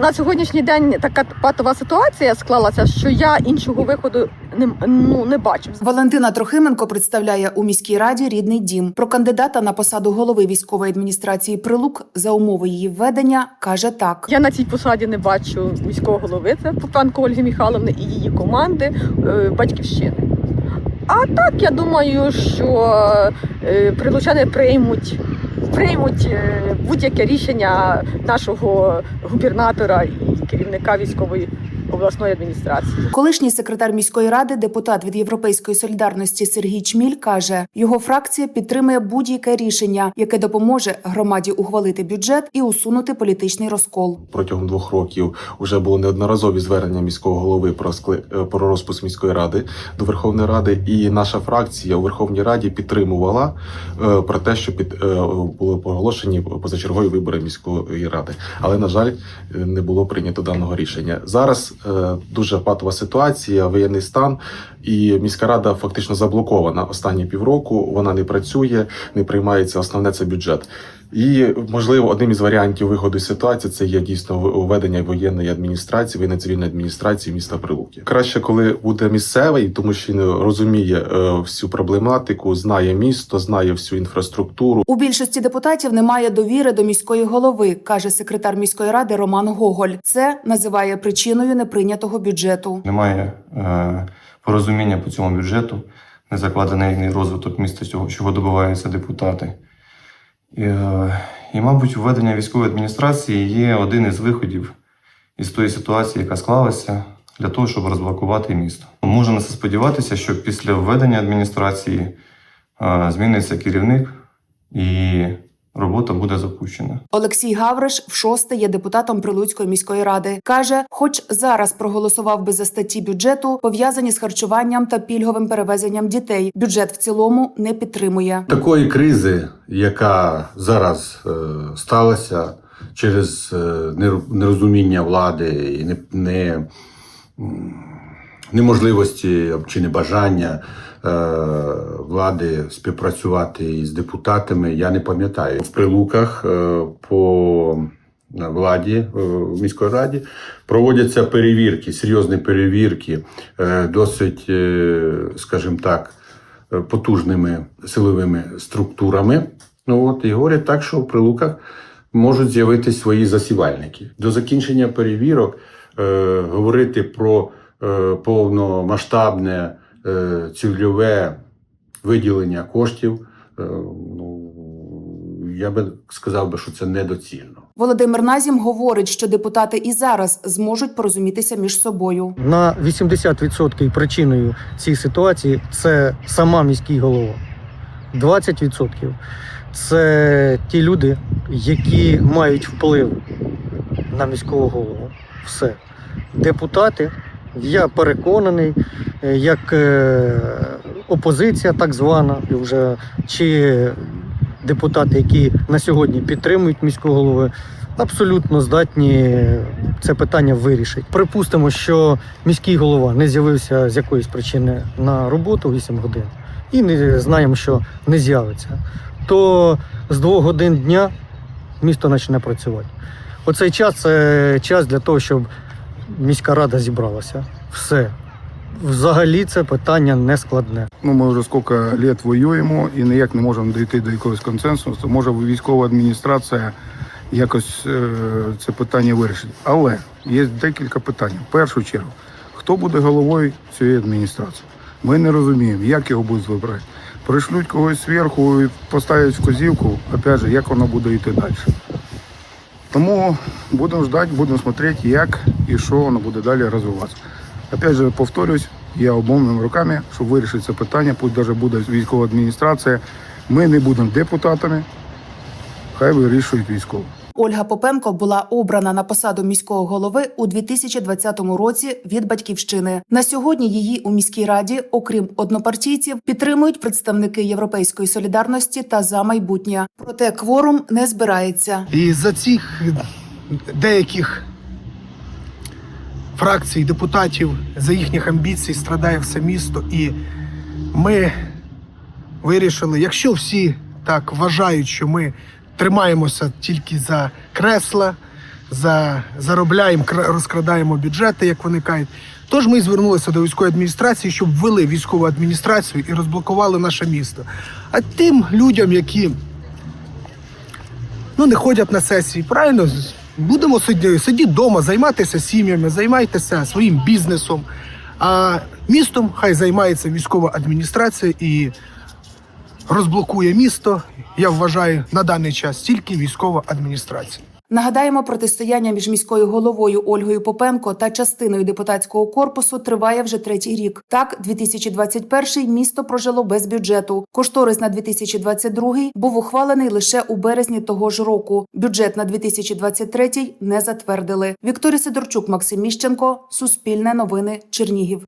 На сьогоднішній день така патова ситуація склалася, що я іншого виходу не, ну, не бачу. Валентина Трохименко представляє у міській раді рідний дім. Про кандидата на посаду голови військової адміністрації Прилук за умови її введення каже так: Я на цій посаді не бачу міського голови, це Попенко Ольги Михайловни і її команди е, батьківщини. А так я думаю, що е, прилучани приймуть, приймуть е, будь-яке рішення нашого губернатора і керівника військової обласної адміністрації. Колишній секретар міської ради, депутат від Європейської солідарності Сергій Чміль каже: його фракція підтримує будь-яке рішення, яке допоможе громаді ухвалити бюджет і усунути політичний розкол. Протягом двох років вже було неодноразові звернення міського голови про скли... е, про розпуск міської ради до Верховної Ради, і наша фракція у Верховній Раді підтримувала е, про те, що під е, були проголошені позачергові вибори міської ради. Але на жаль, не було прийнято даного рішення. Зараз дуже патова ситуація, воєнний стан, і міська рада фактично заблокована останні півроку. Вона не працює, не приймається основне це бюджет. І можливо, одним із варіантів виходу з ситуації це є дійсно введення воєнної адміністрації, воєнно-цивільної адміністрації міста Прилуки. Краще, коли буде місцевий, тому що він розуміє е, всю проблематику, знає місто, знає всю інфраструктуру. У більшості депутатів немає довіри до міської голови, каже секретар міської ради Роман Гоголь. Це називає причиною неприйнятого бюджету. Немає е, порозуміння по цьому бюджету, не закладений розвиток міста, цього, чого добиваються депутати. І, е, і, мабуть, введення військової адміністрації є один із виходів із тої ситуації, яка склалася, для того, щоб розблокувати місто. Можна сподіватися, що після введення адміністрації е, зміниться керівник і робота буде запущена. Олексій Гавриш в шосте є депутатом Прилуцької міської ради. каже, хоч зараз проголосував би за статті бюджету, пов'язані з харчуванням та пільговим перевезенням дітей. Бюджет в цілому не підтримує. такої кризи, яка зараз е, сталася через е, нерозуміння влади і не, не, неможливості чи небажання е, влади співпрацювати із депутатами, я не пам'ятаю. В прилуках е, по владі е, в міської раді проводяться перевірки, серйозні перевірки, досить, скажімо так, потужними силовими структурами. Ну от і говорять так, що в прилуках можуть з'явитися свої засівальники. До закінчення перевірок е, говорити про повномасштабне е, цільове виділення коштів. Е, ну, я би сказав би, що це недоцільно. Володимир Назім говорить, що депутати і зараз зможуть порозумітися між собою. На 80% причиною цієї ситуації це сама міський голова. 20% це ті люди, які мають вплив на міського голову. Все. Депутати, я переконаний, е, як е, опозиція, так звана, вже чи депутати, які на сьогодні підтримують міського голови, абсолютно здатні це питання вирішити. Припустимо, що міський голова не з'явився з якоїсь причини на роботу 8 годин, і не знаємо, що не з'явиться. То з двох годин дня місто почне працювати. Оцей час це час для того, щоб міська рада зібралася. Все. Взагалі це питання не складне. Ну, ми вже скільки літ воюємо і ніяк не можемо дійти до якогось консенсусу. Може, військова адміністрація якось е, це питання вирішить. Але є декілька питань. В першу чергу, хто буде головою цієї адміністрації? Ми не розуміємо, як його будуть вибирати. Пришлють когось зверху і поставлять в козівку, опять же, як воно буде йти далі. Тому будемо ждати, будемо смотрети, як і що воно буде далі розвиватися. Опять же, повторюсь, я обомними руками, щоб вирішити це питання, пусть навіть буде військова адміністрація. Ми не будемо депутатами, хай вирішують військово. Ольга Попенко була обрана на посаду міського голови у 2020 році від батьківщини. На сьогодні її у міській раді, окрім однопартійців, підтримують представники Європейської солідарності та за майбутнє. Проте кворум не збирається. І за цих деяких фракцій, депутатів, за їхніх амбіцій страдає все місто. І ми вирішили, якщо всі так вважають, що ми тримаємося тільки за кресла, за, заробляємо, кра- розкрадаємо бюджети, як виникають. Тож ми звернулися до військової адміністрації, щоб ввели військову адміністрацію і розблокували наше місто. А тим людям, які ну, не ходять на сесії, правильно? Будемо сидіти, сидіти вдома, займатися сім'ями, займайтеся своїм бізнесом. А містом хай займається військова адміністрація і розблокує місто. Я вважаю на даний час тільки військова адміністрація. Нагадаємо, протистояння між міською головою Ольгою Попенко та частиною депутатського корпусу триває вже третій рік. Так, 2021 місто прожило без бюджету. Кошторис на 2022 був ухвалений лише у березні того ж року. Бюджет на 2023 не затвердили. Вікторія Сидорчук, Максим Міщенко, Суспільне новини, Чернігів.